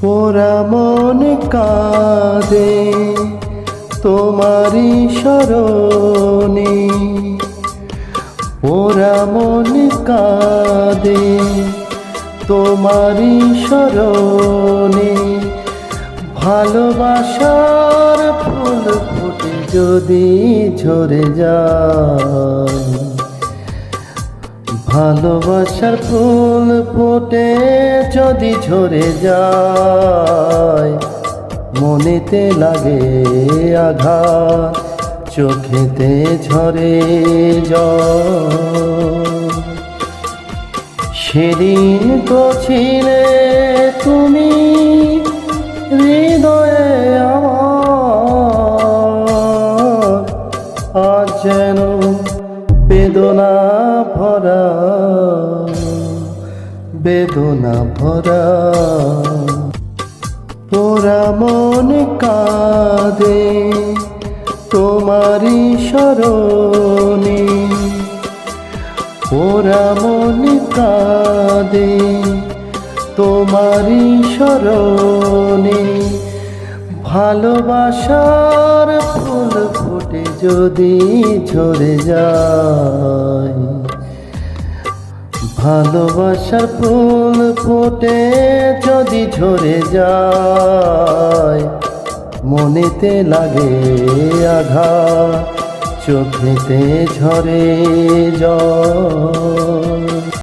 পোড়া মন কাঁদে তোমারই স্মরণে। পোড়া মন কাঁদে তোমারই স্মরণে। ভালোবাসার ফুল ফুটে যদি ঝরে যায়। ভালোবাসার ফুল ফোটে যদি ঝরে যায়, মনেতে লাগে আঘাত চোখেতে ঝরে সেদিন তো ছিলে তুমি হৃদয়ে আমার, আজ যেন বেদনা ভরা বেদনা ভরা। তোরা মন কাঁদে তোমারই স্মরণে ওরা মন কাঁদে তোমারই স্মরণে ভালোবাসার ফুল ফুটে যদি ঝরে যায়। ভালোবাসার ফুল ফুটে যদি ঝরে যায়, মনেতে লাগে আঘাত, চোখেতে ঝরে জল